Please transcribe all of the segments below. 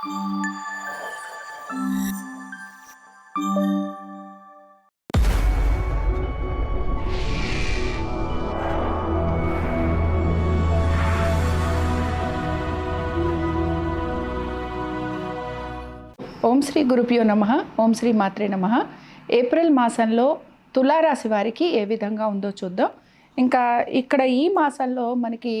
ఓం శ్రీ గురుభ్యో నమ. ఓం శ్రీ మాత్రే నమ. ఏప్రిల్ మాసంలో తులారాశి వారికి ఏ విధంగా ఉందో చూద్దాం. ఇంకా ఇక్కడ ఈ మాసంలో మనకి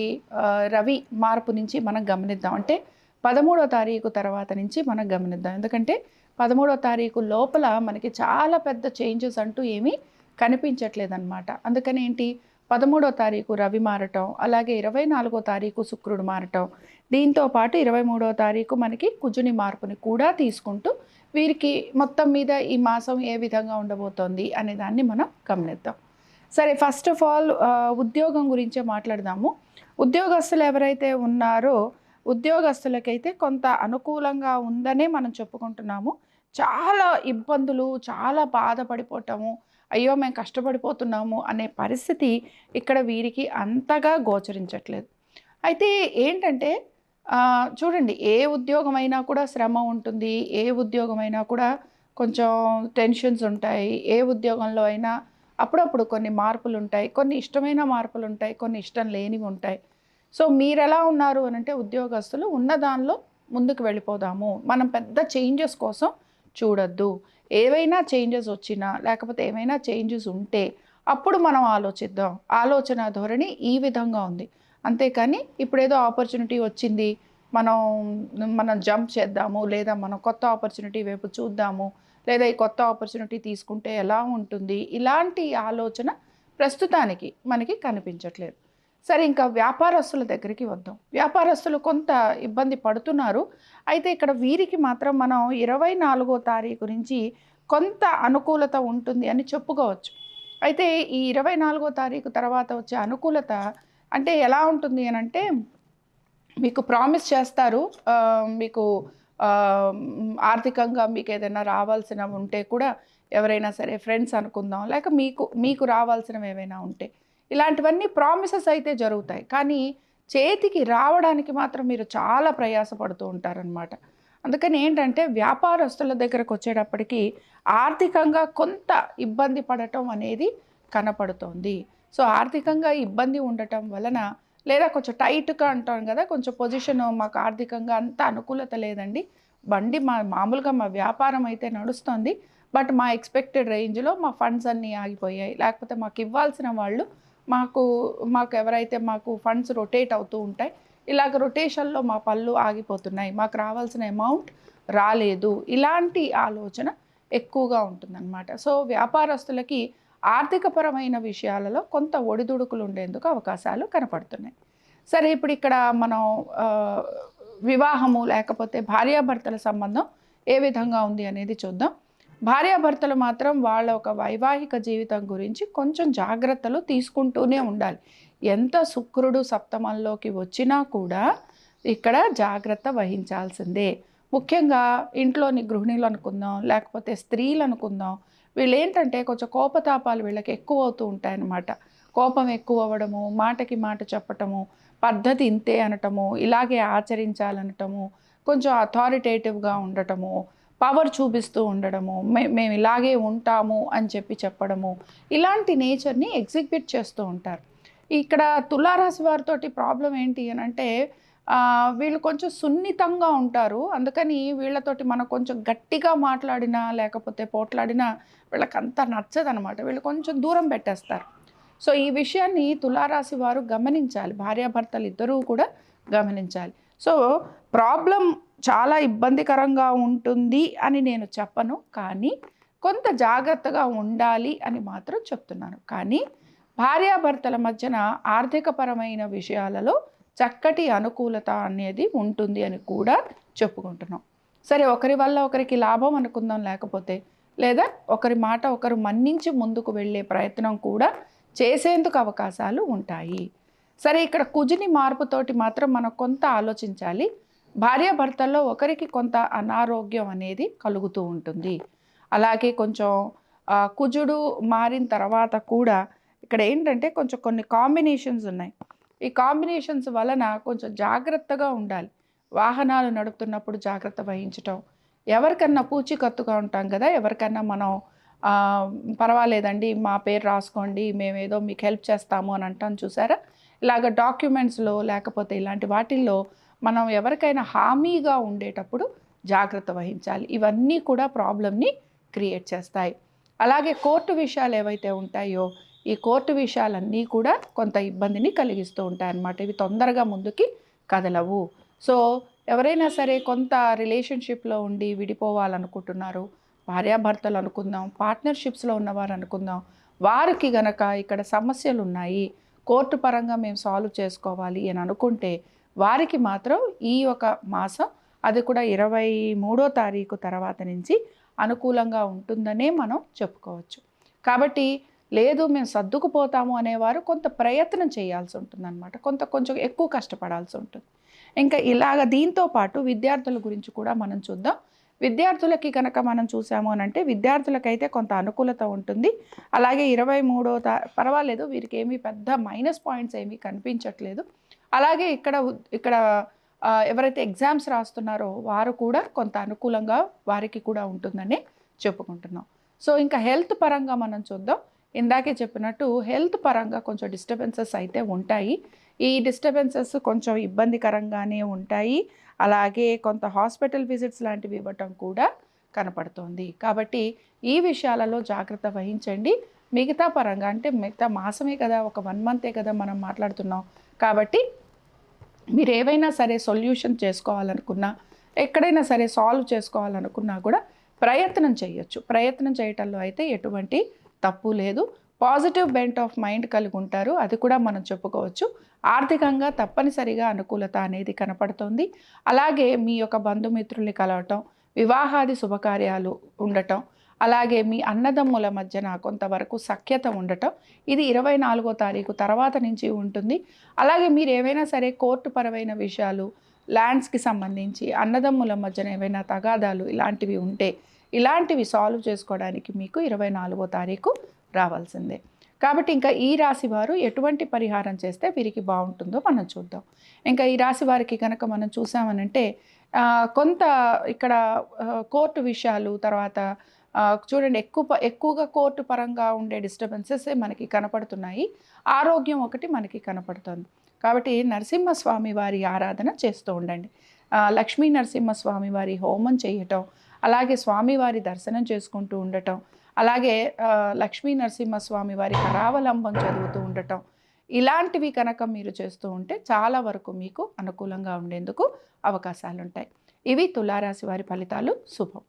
రవి మార్పు నుంచి మనం గమనిద్దాం. అంటే పదమూడో తారీఖు తర్వాత నుంచి మనం గమనిద్దాం. ఎందుకంటే పదమూడో తారీఖు లోపల మనకి చాలా పెద్ద చేంజెస్ అంటూ ఏమీ కనిపించట్లేదు అనమాట అందుకని ఏంటి? పదమూడో తారీఖు రవి మారటం అలాగే ఇరవై నాలుగో తారీఖు శుక్రుడు మారటం. దీంతో పాటు ఇరవై మూడో తారీఖు మనకి కుజుని మార్పుని కూడా తీసుకుంటూ వీరికి మొత్తం మీద ఈ మాసం ఏ విధంగా ఉండబోతోంది అనే దాన్ని మనం గమనిద్దాం. సరే ఫస్ట్ ఆఫ్ ఆల్ ఉద్యోగం గురించే మాట్లాడదాము. ఉద్యోగస్తులు ఎవరైతే ఉన్నారో ఉద్యోగస్తులకైతే కొంత అనుకూలంగా ఉందనే మనం చెప్పుకుంటున్నాము. చాలా ఇబ్బందులు చాలా బాధపడిపోవటము అయ్యో మేము కష్టపడిపోతున్నాము అనే పరిస్థితి ఇక్కడ వీరికి అంతగా గోచరించట్లేదు. అయితే ఏంటంటే చూడండి ఏ ఉద్యోగమైనా కూడా శ్రమ ఉంటుంది ఏ ఉద్యోగమైనా కూడా కొంచెం టెన్షన్స్ ఉంటాయి ఏ ఉద్యోగంలో అయినా అప్పుడప్పుడు కొన్ని మార్పులు ఉంటాయి కొన్ని ఇష్టమైన మార్పులు ఉంటాయి కొన్ని ఇష్టం లేనివి ఉంటాయి. సో మీరు ఎలా ఉన్నారు అని అంటే ఉద్యోగస్తులు ఉన్న దానిలో ముందుకు వెళ్ళిపోదాము. మనం పెద్ద చేంజెస్ కోసం చూడొద్దు. ఏవైనా చేంజెస్ వచ్చినా లేకపోతే ఏమైనా చేంజెస్ ఉంటే అప్పుడు మనం ఆలోచిద్దాం. ఆలోచన ధోరణి ఈ విధంగా ఉంది. అంతేకాని ఇప్పుడు ఏదో ఆపర్చునిటీ వచ్చింది. మనం మనం జంప్ చేద్దాము లేదా మనం కొత్త ఆపర్చునిటీ వైపు చూద్దాము లేదా ఈ కొత్త ఆపర్చునిటీ తీసుకుంటే ఎలా ఉంటుంది? ఇలాంటి ఆలోచన ప్రస్తుతానికి మనకి కనిపించట్లేదు. సరే ఇంకా వ్యాపారస్తుల దగ్గరికి వద్దాం. వ్యాపారస్తులు కొంత ఇబ్బంది పడుతున్నారు. అయితే ఇక్కడ వీరికి మాత్రం మనం ఇరవై నాలుగో తారీఖు నుంచి కొంత అనుకూలత ఉంటుంది అని చెప్పుకోవచ్చు. అయితే ఈ ఇరవై నాలుగో తారీఖు తర్వాత వచ్చే అనుకూలత అంటే ఎలా ఉంటుంది అని అంటే మీకు ప్రామిస్ చేస్తారు. మీకు ఆర్థికంగా మీకు ఏదైనా రావాల్సిన ఉంటే కూడా ఎవరైనా సరే ఫ్రెండ్స్ అనుకుందాం. లేక మీకు మీకు రావాల్సినవి ఏవైనా ఉంటే. ఇలాంటివన్నీ ప్రామిసెస్ అయితే జరుగుతాయి. కానీ చేతికి రావడానికి మాత్రం మీరు చాలా ప్రయాసపడుతూ ఉంటారనమాట అందుకని ఏంటంటే వ్యాపారస్తుల దగ్గరకు వచ్చేటప్పటికి ఆర్థికంగా కొంత ఇబ్బంది పడటం అనేది కనపడుతోంది. సో ఆర్థికంగా ఇబ్బంది ఉండటం వలన లేదా కొంచెం టైట్గా అంటాం కదా కొంచెం పొజిషన్ మాకు ఆర్థికంగా అంత అనుకూలత లేదండి. బండి మా మామూలుగా మా వ్యాపారం అయితే నడుస్తుంది. బట్ మా ఎక్స్పెక్టెడ్ రేంజ్లో మా ఫండ్స్ అన్నీ ఆగిపోయాయి. లేకపోతే మాకు ఇవ్వాల్సిన వాళ్ళు మాకు మాకు ఎవరైతే మాకు ఫండ్స్ రొటేట్ అవుతూ ఉంటాయి ఇలాగ రొటేషన్లో మా పళ్ళు ఆగిపోతున్నాయి మాకు రావాల్సిన అమౌంట్ రాలేదు. ఇలాంటి ఆలోచన ఎక్కువగా ఉంటుందన్నమాట. సో వ్యాపారస్తులకి ఆర్థికపరమైన విషయాలలో కొంత ఒడిదుడుకులు ఉండేందుకు అవకాశాలు కనపడుతున్నాయి. సరే ఇప్పుడు ఇక్కడ మనం వివాహము లేకపోతే భార్యాభర్తల సంబంధం ఏ విధంగా ఉంది అనేది చూద్దాం. భార్యాభర్తలు మాత్రం వాళ్ళ ఒక వైవాహిక జీవితం గురించి కొంచెం జాగ్రత్తలు తీసుకుంటూనే ఉండాలి. ఎంత శుక్రుడు సప్తమంలోకి వచ్చినా కూడా ఇక్కడ జాగ్రత్త వహించాల్సిందే. ముఖ్యంగా ఇంట్లోని గృహిణులు అనుకుందాం లేకపోతే స్త్రీలు అనుకుందాం వీళ్ళు ఏంటంటే కొంచెం కోపతాపాలు వీళ్ళకి ఎక్కువ అవుతూ ఉంటాయన్నమాట. కోపం ఎక్కువ అవ్వడము మాటకి మాట చెప్పటము పద్ధతి ఇంతే అనటము ఇలాగే ఆచరించాలనటము కొంచెం అథారిటేటివ్గా ఉండటము పవర్ చూపిస్తూ ఉండడము మే మేము ఇలాగే ఉంటాము అని చెప్పి చెప్పడము ఇలాంటి నేచర్ని ఎగ్జిక్యూట్ చేస్తూ ఉంటారు. ఇక్కడ తులారాశి వారితోటి ప్రాబ్లం ఏంటి అని అంటే వీళ్ళు కొంచెం సున్నితంగా ఉంటారు. అందుకని వీళ్ళతోటి మనం కొంచెం గట్టిగా మాట్లాడినా లేకపోతే పోట్లాడినా వీళ్ళకి అంత నచ్చదనమాట. వీళ్ళు కొంచెం దూరం పెట్టేస్తారు. సో ఈ విషయాన్ని తులారాశి వారు గమనించాలి. భార్యాభర్తలు ఇద్దరూ కూడా గమనించాలి. సో ప్రాబ్లం చాలా ఇబ్బందికరంగా ఉంటుంది అని నేను చెప్పను. కానీ కొంత జాగ్రత్తగా ఉండాలి అని మాత్రం చెప్తున్నాను. కానీ భార్యాభర్తల మధ్యన ఆర్థికపరమైన విషయాలలో చక్కటి అనుకూలత అనేది ఉంటుంది అని కూడా చెప్పుకుంటున్నాం. సరే ఒకరి వల్ల ఒకరికి లాభం అనుకుందాం లేకపోతే లేదా ఒకరి మాట ఒకరు మన్నించి ముందుకు వెళ్ళే ప్రయత్నం కూడా చేసేందుకు అవకాశాలు ఉంటాయి. సరే ఇక్కడ కుజుని మార్పుతోటి మాత్రం మనం కొంత ఆలోచించాలి. భార్యాభర్తల్లో ఒకరికి కొంత అనారోగ్యం అనేది కలుగుతూ ఉంటుంది. అలాగే కొంచెం కుజుడు మారిన తర్వాత కూడా ఇక్కడ ఏంటంటే కొంచెం కొన్ని కాంబినేషన్స్ ఉన్నాయి. ఈ కాంబినేషన్స్ వలన కొంచెం జాగ్రత్తగా ఉండాలి. వాహనాలు నడుపుతున్నప్పుడు జాగ్రత్త వహించటం. ఎవరికన్నా పూచికత్తుగా ఉంటాం కదా ఎవరికన్నా మనం పర్వాలేదండి మా పేరు రాసుకోండి మేమేదో మీకు హెల్ప్ చేస్తాము అని అంటాం చూసారా? ఇలాగ డాక్యుమెంట్స్లో లేకపోతే ఇలాంటి వాటిల్లో మనం ఎవరికైనా హామీగా ఉండేటప్పుడు జాగ్రత్త వహించాలి. ఇవన్నీ కూడా ప్రాబ్లమ్ని క్రియేట్ చేస్తాయి. అలాగే కోర్టు విషయాలు ఏవైతే ఉంటాయో ఈ కోర్టు విషయాలన్నీ కూడా కొంత ఇబ్బందిని కలిగిస్తూ ఉంటాయి అన్నమాట. ఇవి తొందరగా ముందుకి కదలవు. సో ఎవరైనా సరే కొంత రిలేషన్షిప్లో ఉండి విడిపోవాలనుకుంటున్నారు భార్యాభర్తలు అనుకుందాం పార్ట్నర్షిప్స్లో ఉన్నవారు అనుకుందాం వారికి గనక ఇక్కడ సమస్యలు ఉన్నాయి కోర్టు పరంగా మేము సాల్వ్ చేసుకోవాలి అని అనుకుంటే వారికి మాత్రం ఈ ఒక మాసం అది కూడా ఇరవై మూడో తారీఖు తర్వాత నుంచి అనుకూలంగా ఉంటుందనే మనం చెప్పుకోవచ్చు. కాబట్టి లేదు మేము సర్దుకుపోతాము అనేవారు కొంత ప్రయత్నం చేయాల్సి ఉంటుందన్నమాట. కొంత కొంచెం ఎక్కువ కష్టపడాల్సి ఉంటుంది. ఇంకా ఇలాగ దీంతో పాటు విద్యార్థుల గురించి కూడా మనం చూద్దాం. విద్యార్థులకి కనుక మనం చూసాము అని అంటే విద్యార్థులకైతే కొంత అనుకూలత ఉంటుంది. అలాగే ఇరవై మూడో తా పర్వాలేదు వీరికి ఏమీ పెద్ద మైనస్ పాయింట్స్ ఏమీ కనిపించట్లేదు. అలాగే ఇక్కడ ఇక్కడ ఎవరైతే ఎగ్జామ్స్ రాస్తున్నారో వారు కూడా కొంత అనుకూలంగా వారికి కూడా ఉంటుందని చెప్పుకుంటున్నాం. సో ఇంకా హెల్త్ పరంగా మనం చూద్దాం. ఇందాకే చెప్పినట్టు హెల్త్ పరంగా కొంచెం డిస్టర్బెన్సెస్ అయితే ఉంటాయి. ఈ డిస్టర్బెన్సెస్ కొంచెం ఇబ్బందికరంగానే ఉంటాయి. అలాగే కొంత హాస్పిటల్ విజిట్స్ లాంటివి ఇవ్వటం కూడా కనపడుతోంది. కాబట్టి ఈ విషయాలలో జాగ్రత్త వహించండి. మిగతా పరంగా అంటే మిగతా మాసమే కదా ఒక వన్ మంతే కదా మనం మాట్లాడుతున్నాం. కాబట్టి మీరు ఏవైనా సరే సొల్యూషన్ చేసుకోవాలనుకున్నా ఎక్కడైనా సరే సాల్వ్ చేసుకోవాలనుకున్నా కూడా ప్రయత్నం చేయొచ్చు. ప్రయత్నం చేయటంలో అయితే ఎటువంటి తప్పు లేదు. పాజిటివ్ బెంట్ ఆఫ్ మైండ్ కలిగి ఉంటారు. అది కూడా మనం చెప్పుకోవచ్చు. ఆర్థికంగా తప్పనిసరిగా అనుకూలత అనేది కనపడుతుంది. అలాగే మీ యొక్క బంధుమిత్రుల్ని కలవటం వివాహాది శుభకార్యాలు ఉండటం అలాగే మీ అన్నదమ్ముల మధ్యన కొంతవరకు సఖ్యత ఉండటం ఇది ఇరవై నాలుగో తారీఖు తర్వాత నుంచి ఉంటుంది. అలాగే మీరు ఏవైనా సరే కోర్టు పరమైన విషయాలు ల్యాండ్స్కి సంబంధించి అన్నదమ్ముల మధ్యన ఏవైనా తగాదాలు ఇలాంటివి ఉంటే ఇలాంటివి సాల్వ్ చేసుకోవడానికి మీకు ఇరవై నాలుగో తారీఖు రావాల్సిందే. కాబట్టి ఇంకా ఈ రాశి వారు ఎటువంటి పరిహారం చేస్తే వీరికి బాగుంటుందో మనం చూద్దాం. ఇంకా ఈ రాశి వారికి కనుక మనం చూసామనంటే కొంత ఇక్కడ కోర్టు విషయాలు తర్వాత చూడండి ఎక్కువ ప- ఎక్కువగా కోర్టు పరంగా ఉండే డిస్టర్బెన్సెస్ మనకి కనపడుతున్నాయి. ఆరోగ్యం ఒకటి మనకి కనపడుతుంది. కాబట్టి నరసింహస్వామి వారి ఆరాధన చేస్తూ ఉండండి. లక్ష్మీ నరసింహస్వామి వారి హోమం చేయటం అలాగే స్వామివారి దర్శనం చేసుకుంటూ ఉండటం అలాగే లక్ష్మీ నరసింహస్వామి వారి కరావలంబం చదువుతూ ఉండటం ఇలాంటివి కనుక మీరు చేస్తూ ఉంటే చాలా వరకు మీకు అనుకూలంగా ఉండేందుకు అవకాశాలు ఉంటాయి ఇవి తులారాశి వారి ఫలితాలు. శుభం.